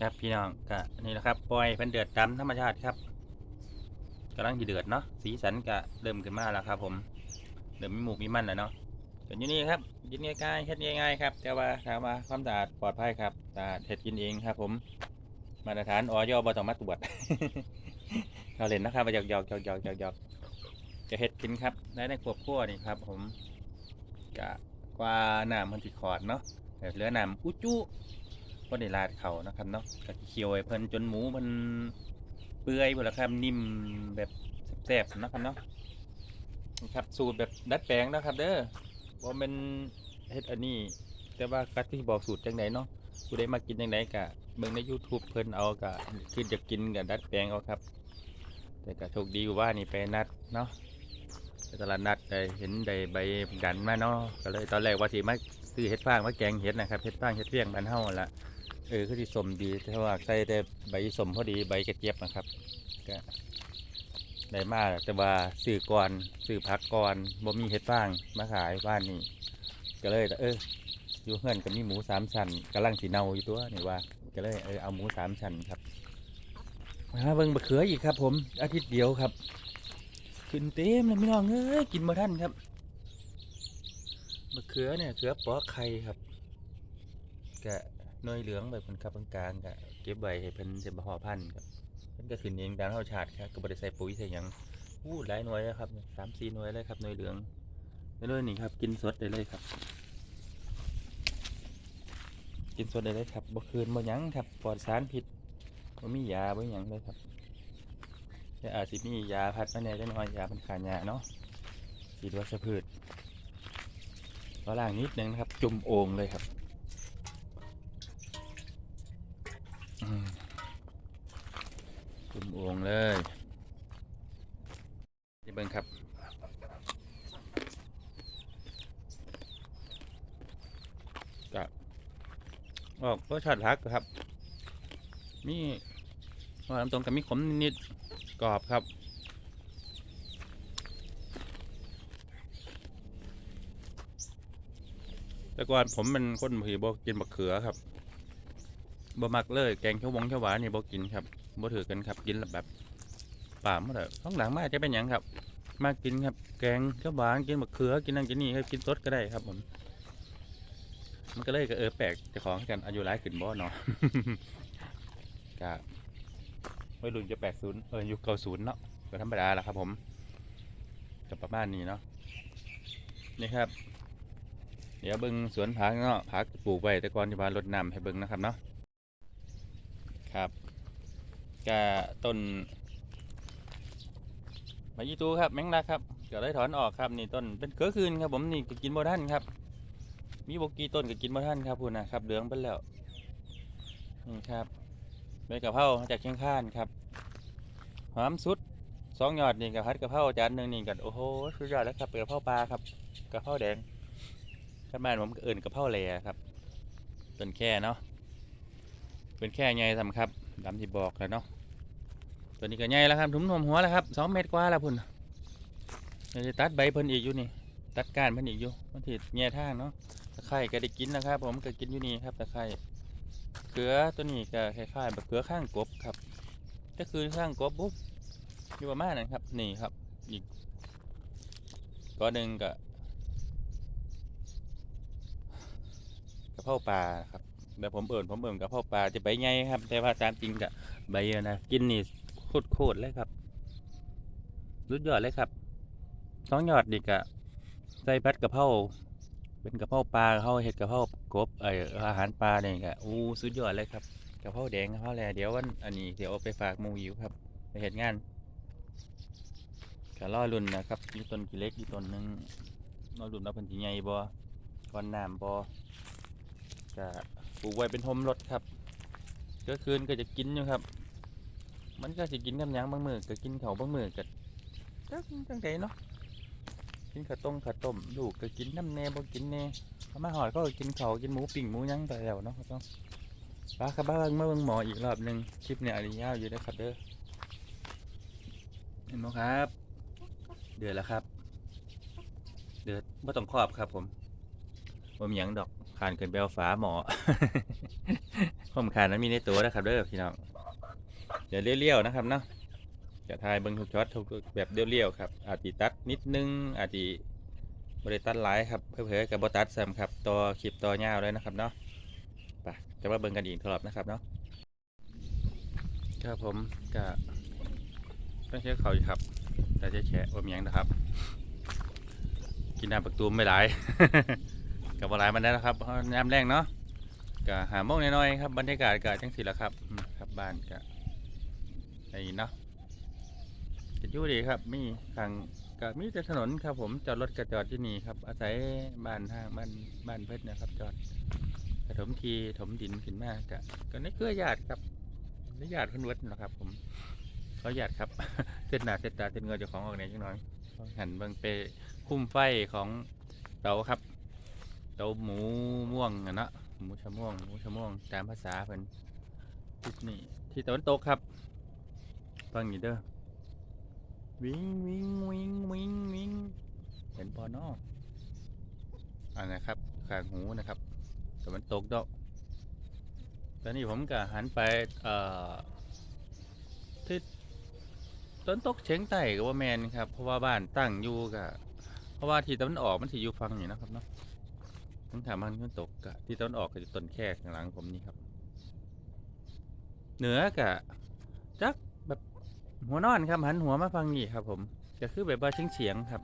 ครับพี่น้องก็นี่แหละครับปล่อยเป็นเดือดตามธรรมชาติครับกำลังจะเดือดเนาะสีสันก็เริ่มขึ้นมาแล้วครับ ผมเริ่มมีหมูกมีมันแล้วเนาะส่วนอยู่นี่ครับกินง่ายๆเฮ็ดง่ายๆครับแต่ว่าถามว่าความสะอาดปลอดภัยครับสะอาดเฮ็ดกินเองครับ ผมมาตรฐานออยบ่ต้องมาตรวจเราเล่นนะครับหยอกหยอกหยอกหยอกหยอกหยอกจะเฮ็ดกินครับได้ในครัวครัวนี่ครับ ผมกะกว่าน้ำมันติขอดเนาะเหลือน้ำอุจุ ก็ได้ราดเขานะครับเนาะกะเคี่ยวให้เพิ่นจนหมูมันเปื่อยหมดแล้วครับนิ่มแบบแซ่บๆนะครับเนาะนะครับสูตรแบบดัดแปลงนะครับ เด้อว่ามันเฮ็ดอันนี้ แต่ว่ากัดที่บอกสูตรจังไดเนาะผู้ใดมากินจังไดกะเบิ่งใน YouTube เพิ่นเอากะคือจะกินกะดัดแปลงเอาครับ แต่ก็โชคดีอยู่ว่านี่ไปนัดเนาะไปตลาดนัดได้เห็นได้ใบดันมาเนาะก็เลยตอนแรกว่าสิมาซื้อเห็ดฟางมาแกงเห็ดนะครับเห็ดฟางเห็ดเฟี้ยงบ้านเฮาหั่ะ เออคือสิสมดีแต่ว่าใส่แต่ใบสมพอดีใบกระเจี๊ยบนะครับก็ได้มาแต่ว่าซื้อก่อนซื้อพักก่อนบ่มีเห็ดฟางมาขายบ้านนี้ก็เลยเอออยู่เฮือนก็มีหมูสามชั้นกำลังสีเนาอยู่ตัวนี่ว่าก็เลยเออเอาหมูสามชั้นครับมาเบิ่งบะเขืออีกครับ ผมอาทิตย์เดียวครับขึ้นเต็มเลยพี่น้องเอ้ยกินมาท่านครับบะเขือเนี่ยเขือปอไข่ครับ แก หน้อยเหลืองแบบเป็นครับกลางๆกะเก็บไว้ให้เพิ่นจะมาห่อพันธุ์ครับเพิ่นก็ขึ้นเองตามธรรมชาติครับก็บ่ได้ใส่ปุ๋ยใส่หยังอู้หลายหน่วยแล้วครับสามสี่หน่วยเลยครับหน่วยเหลืองไม่เลยนี่ครับกินสดได้เลยครับ กินสดได้เลยครับบ่คืนบ่หยังครับปลอดสารพิษบ่มียาบ่หยังเลยครับแต่อาจสิมียาพัดมาแน่จักหน่อยยาเป็นขายาเนาะฉีดวัชพืชก็ล่างนิดนึงนะครับ จุ่มโอ่งเลยครับอืมจุ่ม โอ่งเลยนี่เบิ่งครับกับออกรสชาติพักครับมีว่าน้ำตรงกับมีขมนิดๆกรอบครับแต่ก่อนผมเป็นคนผีบอกกินบักเขือครับบ่มักเลย แกงเขียวหวงเขียวหวานนี่บ่กินครับ บ่ถือกันครับกินแบบป่ามื่อไหร่ต้องหลังมาจะเป็นหยังครับ มากินครับ แกงขียวหวานกินบักเขือกินนั่นกินนี่ครับกินสดก็ได้ครับผมมันก็เลยก็เออแปลกจะของกันอายุร้ายขึ้นบ่เนาะกะวัยรุ่นจะแปดศูนย์เออยุคเก้าศูนย์เนาะก็ธรรมดาแหละครับผมกับประมาณนี้เนาะนี่ครับ เดี๋ยวเบิ้งสวนผักเนาะผักปลูกไว้แต่ก่อนที่บ้านรดน้ำให้เบิ้งนะครับเนาะครับ กะต้นใบยี่ตูครับแมงลักครับก็ได้ถอนออกครับนี่ต้นเป็นเกลือคืนครับผมนี่ก็กินบ่ท่านครับ มีบกีต้นก็กินบ่ท่านครับพูนนะครับเหลืองไปแล้วนี่ครับใบกะเพราาจากเชียงคานครับหอมสุดสองยอดนี่กับพัดกะเพราจานหนึ่งนี่กันโอ้โหสุดยอดแล้วครับเป็นกะเพราปลาครับกะเพราแดงข้างบ้านผมก็เอิ่นกะเพราแหล่ครับต้นแค่เนาะเป็นแค่ไงทำครับ ดำที่บอกแล้วเนาะตัวนี้ก็ใหญ่แล้วครับถุงนมหัวแล้วครับสองเมตรกว่าแล้วพุ่นเดี๋ยวจะตัดใบเพิ่นอีกอยู่นี่ ตัดก้านเพิ่นอีกอยู่มันถิแง่ทางเนาะตะไคร่ก็ได้กินนะครับ ผมก็กินอยู่นี่ครับตะไคร่เกลือตัวนี้ก็คล้ายๆแบบเกลือข้างกบครับ ก็คือข้างกบปุ๊บอยู่ประมาณนั้นครับ นี่ครับ อีกก้อนหนึ่งก็กระเพราปลาครับ แบบผมเอิ่นผมเอิ่นกระเพราปลาจะใบใหญ่ครับ แต่ว่าตามจริงก็ใบอะนะกินนี่โคตรๆเลยครับรุดยอดเลยครับสองยอดดีกะใส่พัดกระเพราเป็นกะเพราปลากะเพราเห็ดกะเพรากบเอออาหารปลาเนี่ยก็อู้สุดยอดเลยครับกะเพราแดงกะเพราแหล่เดี๋ยววันอันนี้เดี๋ยวเอาไปฝากมูอยู่ครับ ไปเห็ดงานกะล่อรุ่นนะครับมีต้นกี่เล็กอีกต้นหนึ่งล่อรุ่นว่าเพิ่นสิใหญ่บ่ก้อนน้ำบ่ก็ ปลูกไว้เป็นโฮมรถครับก็คืนก็จะกินอยู่ครับ มันก็สิกินกับหยังบางมือก็กินเขาบางมือก็จักจังไดเนาะกินข้าวต้มข้าวต้มลูกก็กินน้ำแน่บ่กินแน่เขามาหอดก็กินเขากินหมูปิ่งหมูยังไปแล้วเนาะครับเนาะป้าครับบ้าเบิ่งมาเบิ่งหมออีกรอบหนึ่งคลิปเนี่ยอันนี้ยาวอยู่เด้ครับเด้อเห็นไหมครับ เดือดแล้วครับ เดือดไม่ต้องครอบครับผมผมยังดอก ผ่านเกินไปเอาฝาหมอข้อมขาดนั้นมีในตัวนะครับเด้อพี่น้องเดี๋ยวเลี้ยวๆนะครับเนาะจะทายเบิ้งทุกช็อตทุกแบบเลี้ยวๆครับอาจจะตัดนิดนึงอาจจะบริตัดหลายครับเพื่อๆกับบตัดแซ้ำครับต่อคลิปต่อยาวเลยนะครับเนาะไปจะมาเบิ้งกันอีกรอบนะครับเนาะครับผมก็ต้องเช็คเขาอยู่ครับ แต่จะแฉะว่ามียังนะครับ กินน้ำปักตูมไม่หลาย กับวาหลายมันได้แล้วครับเพราะน้ำแรงเนาะก็หาโมงน้อยๆครับบรรยากาศก็จังสิละครับครับบ้านก็ไอ้เนาะจะยู่ดีครับ มีทางก็มีแต่ถนนครับ ผมจอดรถก็จอดที่นี่ครับ อาศัยบ้านทางบ้านบ้านเพิ่นะครับ จอดกระถมทีถมดินขึ้นมาก็ก็ในเครือญาติครับในญาติเพิ่นวิร์ดนะครับ ผมเขาญาติครับเส้นหนาเส้นตาเส้นเงยเจ้าของออกเนี่ยจังน้อยหันเบิ่งไปคุ้มไฟของเตาครับ ตาหมูม่วงอะเนาะหมูชะม่วงหมูชะม่วงตามภาษาเพิ่นทิศนี่ที่ตะวันตกครับฟังนี่เด้อวิงวิงวิงวิงวิงเห็นพอนออันนะครับข้างหูนะครับตะวันตกดอกตอนนี้ผมก็หันไปเอ่อทิศตะวันตกเฉียงใต้ก็ว่าแมนครับเพราะว่าบ้านตั้งอยู่กับเพราะว่าที่ตะวันออกมันสิอยู่ฝั่งนี่นะครับเนาะ ทั้งถามมันขึ้นตกกะที่ต้นออกก็จะต้นแค่ข้างหลังผมนี่ครับ เหนือกะจักแบบหัวนอนครับหันหัวมาฟังนี่ครับ ผมก็คือแบบว่าเฉียงเฉียงครับ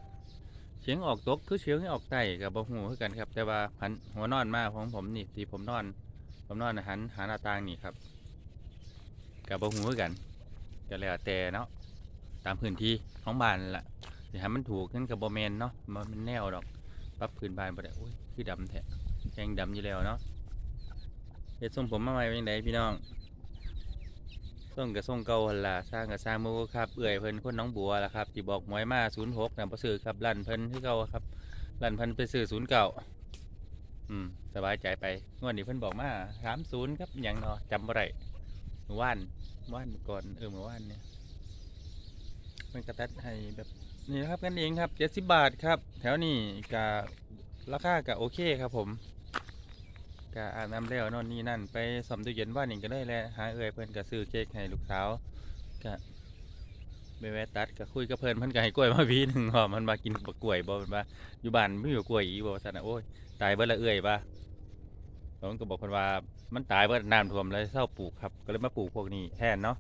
เฉียงออกตกคือเฉียงออกใต้กับบหูคือกันครับ แต่ว่าหันหัวนอนมาของผมนี่ที่ผมนอน ผมนอนหันหาหน้าต่างนี่ครับกับบหูคือกันก็แล้วแต่เนาะตามพื้นที่ของบ้านนั่นละสิให้มันถูกนั่นกับบแมนเนาะมันแนวดอก ปรับพื้นบ้านบ่ได้โอ้ย คือดำแท้แกงดำอยู่แล้วเนาะเฮ็ดทรงผมมาใหม่เป็นไงพี่น้องทรงกับทรงเก่าหันล่ะสร้างกับสร้างหมูครับเอื่อยเพิ่นคนน้องบัวล่ะครับที่บอกหมวยมา06นำบ่ซื้อครับลั่นเพิ่นคือเก่าครับลั่นเพิ่นไปซื้อ09อืมสบายใจไปงวดนี้เพิ่นบอกมา30ครับหยังเนาะจำบ่ได้เมื่อวานเมื่อวานก่อนเออเมื่อวานเนี่ยเพิ่นกระตัดให้แบบนี่นะครับกันเองครับเจ็ดสิบบาทครับ แถวนี้กะ ราคากะโอเคครับผมกะอาบน้ำแล้วนอนนี่นั่น ไปสมตู้เย็นว่านี่ก็ได้แหละหาเอ่ยเพิ่อนกะซื้อเค้กให้ลูกสาวกะไปแวะตัดกะคุยกับเพิ่อนเพิ่นกะให้กล้วยมาวีหนึ่งหอมันมากินบักกล้วยบ่มันว่าอยู่บ้านไม่อยู่กล้วยอีบ่ว่าซั่นนะโอ้ยตายเบิดละเอ่ยบ่ผมก็บอกเพิ่นว่ามันตายเบิดน้ำท่วมเลยเศร้าปลูกครับ ก็เลยมาปลูกพวกนี้แทนเนาะ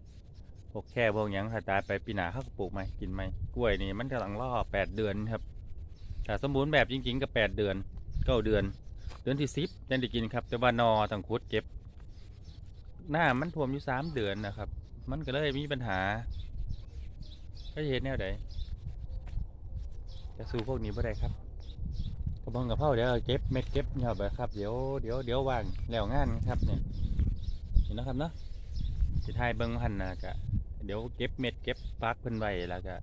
พวกแค่พวกยังถ้าตายไปปีหน้าเขาก็ปลูกไหมกินไหมกล้วยนี่มันกำลังล่อแปดเดือนครับ ถ้าสมบูรณ์แบบจริงๆก็แปดเดือนเก้าเดือน เดือนที่สิบยังได้กินครับ แต่ว่านอต้องขุดเก็บ หน้ามันท่วมอยู่สามเดือนนะครับ มันก็เลยมีปัญหา ก็เห็นแนวใดจะสู้พวกนี้บ่ได้ครับกระบองกระเพราเดี๋ยวเก็บเม็ดเก็บยอดไปครับเดี๋ยวเดี๋ยวเดี๋ยววางแล้วงานครับเนี่ยเห็นนะครับเนาะสิทายเบิ่งพันนะกะเดี๋ยวเก็บเม็ดเก็บฟักเพิ่นไว้แล้วก็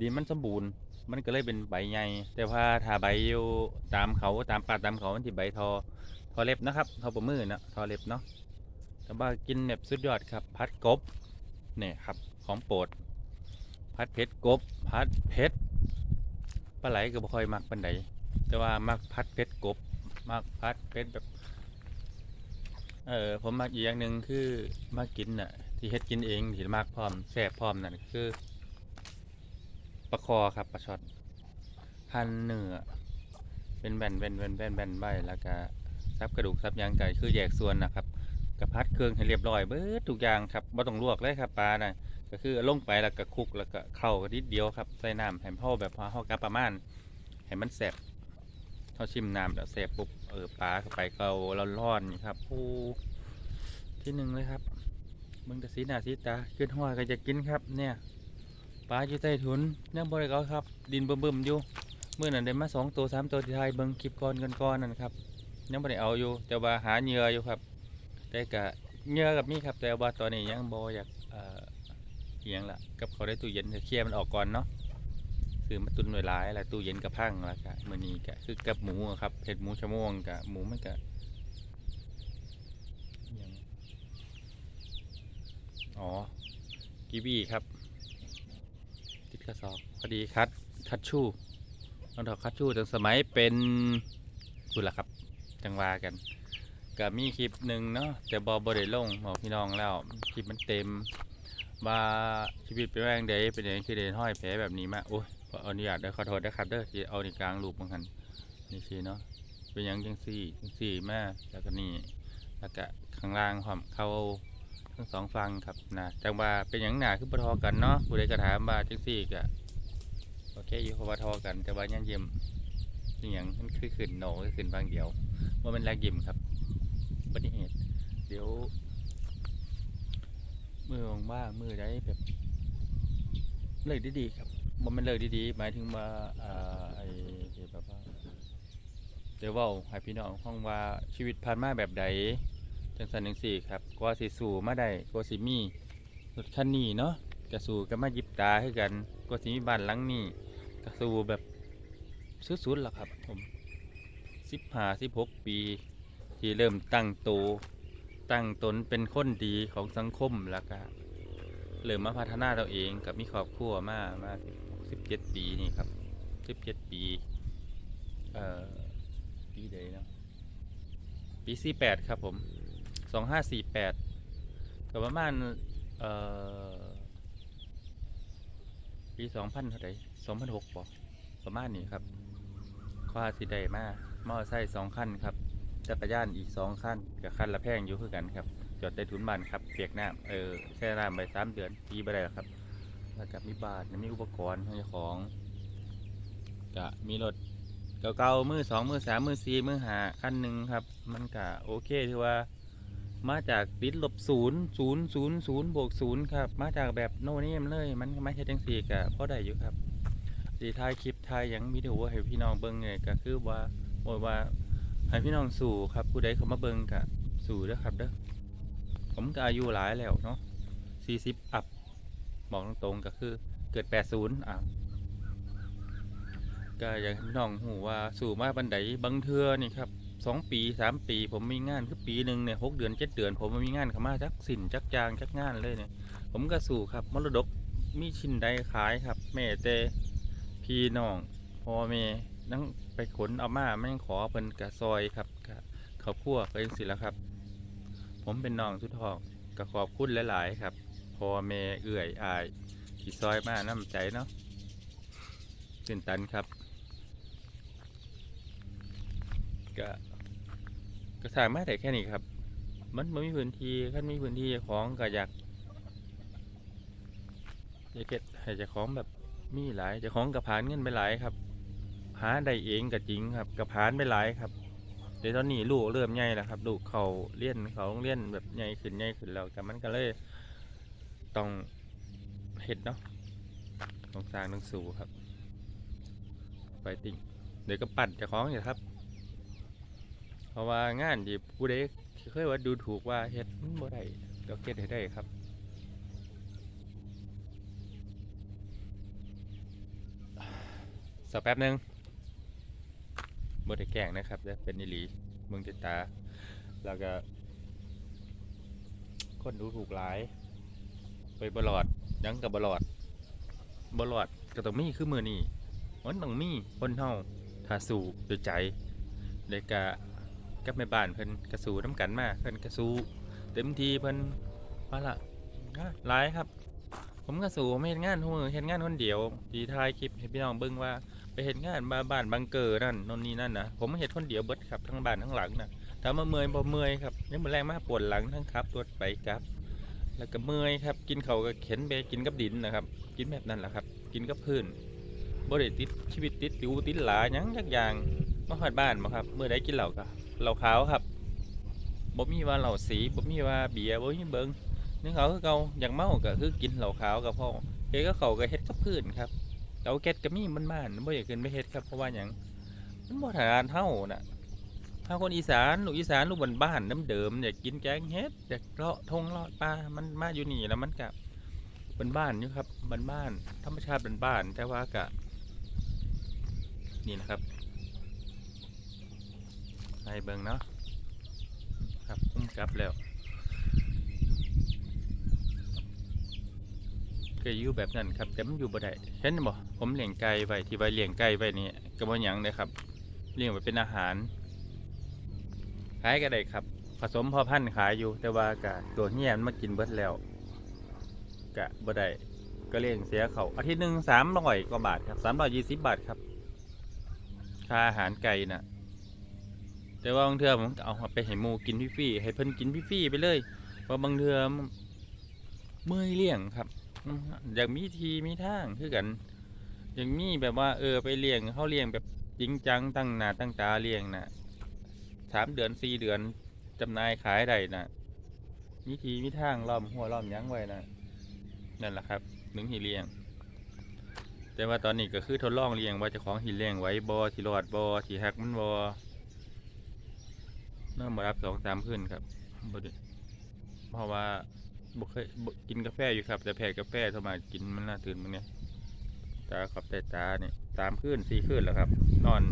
ดินมันสมบูรณ์ มันก็เลยเป็นใบใหญ่แต่ว่าถ้าใบอยู่ตามเขาตามป่าตามเขามันสิใบทอทอเล็บนะครับทอประมือเนะทอเล็บเนาะแต่ว่ากินแบบสุดยอดครับพัดกบเนี่ยครับของโปรดพัดเพชรกบพัดเพชรปลาไหลก็บ่ค่อยมักปานใดแต่ว่ามักพัดเพชรกบมักพัดเพชรแบบเออผมมักอีกอย่างหนึ่งคือมักกินน่ะที่เฮ็ดกินเองที่มักพร้อมแซ่บพร้อมนั่นคือ ปลาคอครับปลาช่อนหั่นเนื้อเป็นแบนแบนแบนแบนแบนใบแล้วก็ซับกระดูกซับยางไก่คือแยกส่วนนะครับกระพัดเครื่องให้เรียบร้อยเบิดทุกอย่างครับบ่ต้องลวกเลยครับปลาน่ะก็คือลงไปแล้วก็คลุกแล้วก็เข้ากันิดเดียวครับใส่น้ำให้เฮาแบบพอเฮากะประมาณให้มันแซ่บเฮาชิมน้ำแล้วแซ่บปุ๊บเออปลาเข้าไปเข้าร้อนๆนี่ครับโอ้ที่หนึ่งเลยครับมึงแต่สีหน้าสีตาขึ้นหัวก็จะกินครับเนี่ย ปลาอยู่ใต้ถุนยังบริกรครับ ดินเบิ่มๆอยู่เมื่อนั้นได้มาสองตัวสามตัวที่ไทยเบิ่งคลิปก่อนกันก่อนนั่นครับยังไม่ได้เอาอยู่ แต่ว่าหาเหยื่ออยู่ครับ แต่กะเหยื่อกับมีครับแต่ว่าตอนนี้ยังบอยากเอ่อเอียงละกับเขาได้ตู้เย็นเคลียร์มันออกก่อนเนาะคือมาตุนไว้หลายล้วตู้เย็นกระพังล้วกะมื้อนี้กะคือกับหมูครับเห็ดหมูชะม่วงกะหมูมันกะอ๋อกีวีครับ กระสอบพอดีคัดคัดชู่รองเท้าคัดชู่ตั้งสมัยเป็นคุณล่ะครับ จังวากันก็มีคลิปหนึ่งเนาะแต่บอบได้ลงบอกพี่น้องแล้วคลิปมันเต็มว่าชีวิตเป็นแรงใดยเป็นอย่างคือเดนห้อยแผลแบบนี้มาโอ้ยขออนุญาตเด้อขอโทษนะครับเด้อที่เอาในกลางรูปบางคันนี่สิเนาะเป็นหยังจังซี่จังซี่มาแล้วก็นี่แล้วก็ข้างล่างความเข้า ทั้งสองฝั่งครับนะจังว่าเป็นหยังหนาคือปทอกันเนาะผู้ใดก็ถามว่าจังซี่ก็โอเคอยู่เขาว่าทอกันแต่ว่ายังเยี่ยมนี่หยังมันคือขึ้นโหนคือขึ้นบางเดียวว่ามันแรงยิ้มครับอุบัติเหตุเดี๋ยวมือว่างมือได้แบบเลิกดีๆครับมันมันเลิกดีๆหมายถึงว่าอ่าไอ้แบบว่าเดี๋ยวเว่าให้พี่น้องฟังว่าชีวิตผ่านมาแบบใด จังสันจังสี่ครับกว่าสิสู่มาได้กว่าสิมีรถคันนี้เนาะกระสู่ก็มาหยิบตาให้กันกว่าสิมีบ้านหลังนี้กระสู่แบบสุดๆล่ะครับ ผมสิบห้าสิบหกปี ที่เริ่มตั้งตัวตั้งตนเป็นคนดีของสังคมแล้วก็เริ่มมาพัฒนาตัวเองกับมีครอบครัวมามาสิบเจ็ดปีนี่ครับสิบเจ็ดปีเอ่อปีใดเนาะปีสี่แปดครับผม สองห้าสี่แปดก็ประมาณเอ่อปีสองพันเท่าไหร่สองพันหกปอประมาณนี้ครับคว้าสิได้มากมอไซค์สองคันครับจักรยานอีกสองคันกับคันละแพงอยู่คือกันครับจอดใต้ถุนบ้านครับเปียกน้ำเออแช่น้ำไปสามเดือนปีไปได้แล้วครับแล้วก็มีบาทมีอุปกรณ์ของก็มีรถเก่าๆมือสองมือสามมือสี่มือหาคันหนึ่งครับ มันก็โอเคที่ว่า มาจากติดลบศูนย์ศูนย์ศูนย์ศูนย์บวกศูนย์ครับ มาจากแบบโน่นี่เลย มันไม่ใช่จังสี่ก็พอได้อยู่ครับสีท้ายคลิปท้ายยังวิดีโอให้พี่น้องเบิ่งเนี่ยก็คือว่าโอยว่าให้พี่น้องสู่ครับผู้ใดเขามาเบิ่งกะสู่เด้อครับเด้อผมก็อายุหลายแล้วเนาะ40อัพบอกตรงๆก็คือเกิด80อะก็อยากให้พี่น้องหูว่าสู่มาบันไดบางเทือนี่ครับ สองปีสามปี ผมมีงานคือปีหนึ่งเนี่ยหกเดือนเจ็ดเดือน ผมมีงานเข้ามาจักสินจักจางจักงานเลยเนี่ย ผมก็สู่ครับมรดกมีชิ้นใดขายครับ แม่แต่พี่น้องพ่อแม่นั่งไปขนเอามาแม่งขอเพิ่นกะซอยครับกะข้าวคั่วก็ยังสิละครับ ผมเป็นน้องทุดทองก็ขอบคุณหลาย ๆ ครับพ่อแม่เอื้อยอายที่ซอยมาน้ำใจเนาะตื่นตันครับก็ ก็สร้างมาแต่แค่นี้ครับ มันไม่มีพื้นที่คันมีพื้นที่จ้าของก็อยากอยากเก็บให้จ้าของแบบมีหลายจ้าของกับผานเงินไปหลายครับหาได้เองก็จริงครับกับผานไปหลายครับแต่ตอนนี้ลูกเริ่มใหญ่แล้วครับลูกเขาเลี้ยนเขาโรงเลี้ยนแบบใหญ่ขึ้นใหญ่ขึ้นแล้วแต่มันก็เลยต้องเห็ดเนาะต้องสร้างต้องสู่ครับ ไปติ่งเดี๋ยวก็ปั่นจะคล้องอยู่ครับ เพราะว่างานที่ผู้ใดเคยว่าดูถูกว่าเฮ็ดมันบ่ได้ก็เก็ดให้ได้ครับสักแป๊บหนึงบ่ได้แกล้งนะครับจะเป็นนิลีมึงติดตา แล้วก็ คนดูถูกหลาย ไปบลอดยังกับบลอดบลอดก็ต้องมีคือมือนี่มันต้องมีคนเฮาถ้าสู้ด้วยใจเด็กกะ กับแม่บ้านเพิ่นกระสู้น้ำกันมาเพิ่นกระสู้เต็มทีเพิ่นมาละอะหลายครับ ผมกระสู้ไม่เห็นงานทุกมือเห็นงานคนเดียวทีท้ายคลิปให้พี่น้องเบิ่งว่าไปเห็นงานมาบ้านบังเกอร์นั่นนนนี่นั่นนะผมเห็นคนเดียวเบิดครับทั้งบ้านทั้งหลังนะถามาเมื่อยบ่เมื่อยครับยังมือแรงมากปวดหลังทั้งครับตัวไปครับ แล้วก็เมื่อยครับ กินเขาก็เข็นไปกินกับดินนะครับ กินแบบนั้นแหละครับ กินกับพื้นบ่ได้ติดชีวิตติดติวติดหลายังจักอย่างมาหอดบ้านบ่ครับเมื่อใดกินเหล้าก็ เหล้าขาวครับบ่มีว่าเหล้าสีบ่มีว่าเบียร์บ่มีเบิงนึกเขาคือเก่าอยากเมาก็คือกินเหล้าขาวกับพ่อเฮ็ดกับเขาก็เฮ็ดกับพื้นครับเราเก็ตก็มีมันบ้านบ่อยากขึ้นไปเฮ็ดครับเพราะว่าหยังมันบ่ถนัดเฮาน่ะเฮาคนอีสานลูกอีสานลูกบ้านๆเดิมๆอยากกินแกงเฮ็ดอยากเลาะทงเลาะปลามันมาอยู่นี่แล้วมันก็บ้านๆอยู่ครับบ้านๆธรรมชาติบ้านแต่ว่าก็นี่นะครับ ให้เบิ่งเนาะครับพุ่มกลับแล้วก็อยู่แบบนั้นครับแต่มันอยู่บ่ได้เห็นบ่ผมเลี้ยงไก่ไว้ที่ไว้เลี้ยงไก่ไว้นี่ก็บ่หยังเลยครับเลี้ยงไว้เป็นอาหารขายก็ได้ครับ ผสมพอพันธุ์ขายอยู่ แต่ว่ากะตัวเหี้ยมันมากินเบิดแล้วกะบ่ได้ก็เลี้ยงเสียเขาอาทิตย์หนึ่งสามร้อยกว่าบาทครับสามร้อยยี่สิบบาทครับ ค่าอาหารไก่น่ะ แต่ว่าบางเทื่อผมเอาไปให้หมูกินฟรีๆให้เพิ่นกินฟรีๆไปเลยเพราะบางเทื่อมเมื่อยเลี้ยงครับอยากมีทีมีทางคือกันอยากมีแบบว่า เออไปเลี้ยงเขาเลี้ยงแบบจริงจังตั้งหน้าตั้งตาเลี้ยงนะสามเดือนสี่เดือนจำนายขายได้นะมีทีมีทางล้อมหัวล้อมยั้งไว้น่ะนั่นแหละครับหนึ่งที่เลี้ยง แต่ว่าตอนนี้ก็คือทดลองเลี้ยงว่าจะของหิเลี้ยงไว้บอที่รอดบอที่หักมันบอ น่ามารับสองสามขึ้นครับบดเพราะว่าบเคยกินกาแฟอยู่ครับ แต่แพ้กาแฟโทรมากินมันน่าตื่นมันเนี่ยตาขอบแต่ตาเนี่ยสามขึ้นสี่ขึ้นแล้วครับ นอน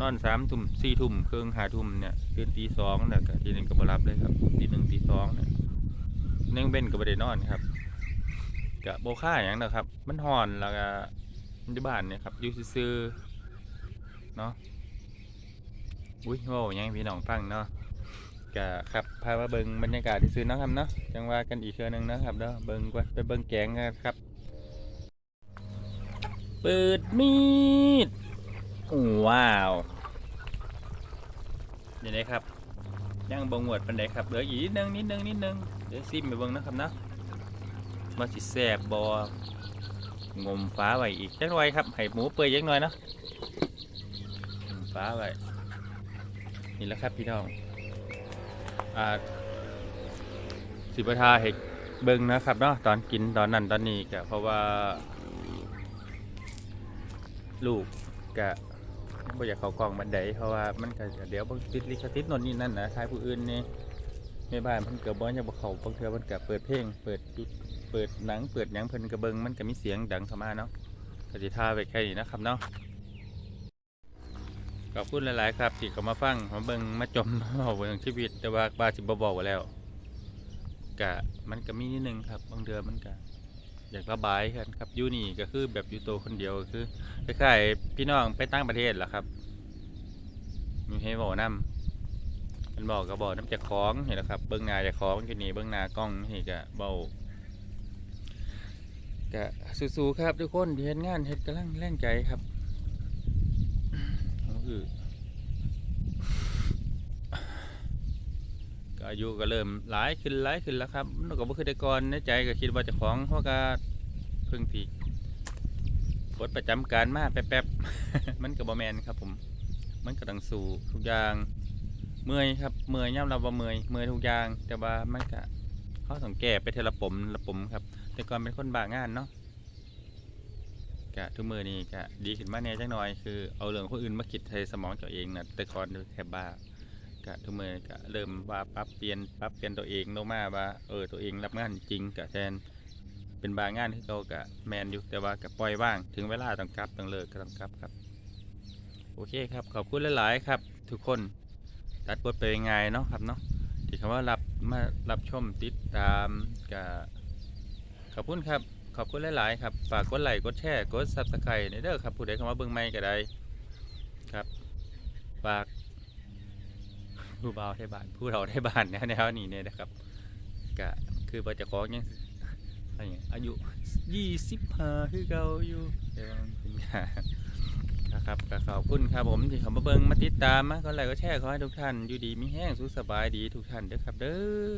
นอนสามทุ่มสี่ทุ่มครึ่งห้าทุ่มเนี่ยตื่นตีสองเนี่ยทีนึงก็บรับเลยครับตีหนึ่งตีสองเนี่ยเน่งเบ้นก็บ่ได้นอนครับกะโบค่าอย่างนะครับ มันหอนแล้วก็อยู่บ้านเนี่ยครับยูซื่อเนาะ อุ้ยโว้ยังพี่น้องฟังเนาะกะครับพามาเบิงบรรยากาศที่ซื้อนะครับเนาะจังว่ากันอีกเทื่อนึงเนาะครับเนาะเบิงก่อนไปเบิงแกงกันครับ เปิดมีดว้าวเดี๋ยวนี้ครับย่างบงหวดปันไดครับเหลืออีกนิดนึงนิดนึงนิดนึงเดี๋ยวซิมไปเบิงนะครับเนาะมาสิแสบบองมฟ้าไว้อีกจักหน่อยครับให้หมูเปื่อยจักหน่อยเนาะฟ้าไว้ นี่แหละครับพี่น้องอ่าสิบทาเห็ดเบิงนะครับเนาะตอนกินตอนนั้นตอนนี้ก็เพราะว่า ลูกกะบ่อยากเขากล่องบันไดเพราะว่ามันก็เดี๋ยวบางติดลิขสิทธิ์นนนี่นั่นนะทายผู้อื่นนี่แม่บ้านเพิ่นก็บ่อยากบ่เขาบางเทื่อเพิ่นก็เปิดเพลง เปิดเปิดหนังเปิดหยังเพิ่นก็เบิงมันก็มีเสียงดังเข้ามาเนาะก็สิท่าไว้แค่นี้นะครับเนาะ ขอบคุณหลาย ๆ ครับ ที่เขามาฟังมาเบิงมาจมเว้าเรื่องชีวิต แต่ว่าบาสิบ่บอกไว้แล้วกะมันก็มีนิดนึงครับบางเทื่อมันก็อยากระบายกันครับอยู่นี่ก็คือแบบอยู่ตัวคนเดียวคือคล้ายๆพี่น้องไปตั้งประเทศแหละครับมีให้บอกนำมันบอกก็บอกน้ำจากของเห็นแล้วครับเบื้องนาจากของอยู่นี่เบื้องนากล้องนี่ก็เบากะสู้ๆครับทุกคนเห็นงานเห็ดกำลังแรงใจครับือก็อายุก็เริ่มหลายขึ้นหลายขึ้นแล้วครับมันก็บ่คือแต่ก่อนในใจก็คิดว่าเจะของเพราะก็เพิ่งทีปลดประจำการมาแป๊บๆมันกับบอแมนครับ ผม มันก็ต้องสู้ทุกอย่างเมื่อยครับเมื่อยย่ำเราบ่เมื่อยเมื่อยทุกอย่างแต่ว่ามันก็เขาต้องแก้ไปเทละปมละปมครับ แต่ก่อนเป็นคนบ้างานเนาะ กะทุกมือนี้กะดีขึ้นมาแน่จังหน่อยคือเอาเรื่องคนอื่นมาคิดใส่สมองตัวเองนะแต่ก่อนแค่บ้ากะทุกมือกะเริ่มว่าปรับเปลี่ยนปรับเปลี่ยนตัวเองลงมาว่าเออตัวเองรับงานจริงกะแทนเป็นบางงานที่เขากะแมนอยู่แต่ว่ากับปล่อยว่างถึงเวลาต้องกลับต้องเลิกก็ต้องกลับครับ โอเคครับขอบคุณหลายๆครับ ทุกคนตัดบทไปยังไงเนาะครับเนาะที่คำว่ารับมารับชมติดตามกับขอบคุณครับ อบคุณหลาย ๆ ครับ ฝากกดไลค์กดแชร์กดซับสไครต์ในเด้อครับผู้ใดเข้ามาเบิ่งใหม่ก็ได้ครับ ฝากผู้เบาไทยบ้านผู้เราไทยบ้านเนี่ยแนวนี้เนี่ยนะครับกะคือว่าเจะของยังอะไรเงี้ยอายุยี่สิบห้าคือเก่าอยู่เดี๋ยวเป็นกานะครับก็ขอบคุณครับผมที่เขามาเบิ่งมาติดตามมาก็ไลค์ก็แชร์ขอให้ทุกท่านอยู่ดีมีแห้งสุขสบายดีทุกท่านเด้อครับเด้อ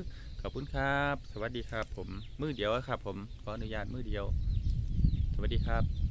ขอบคุณครับ สวัสดีครับผม มือเดียวครับผม ขออนุญาตมือเดียว สวัสดีครับ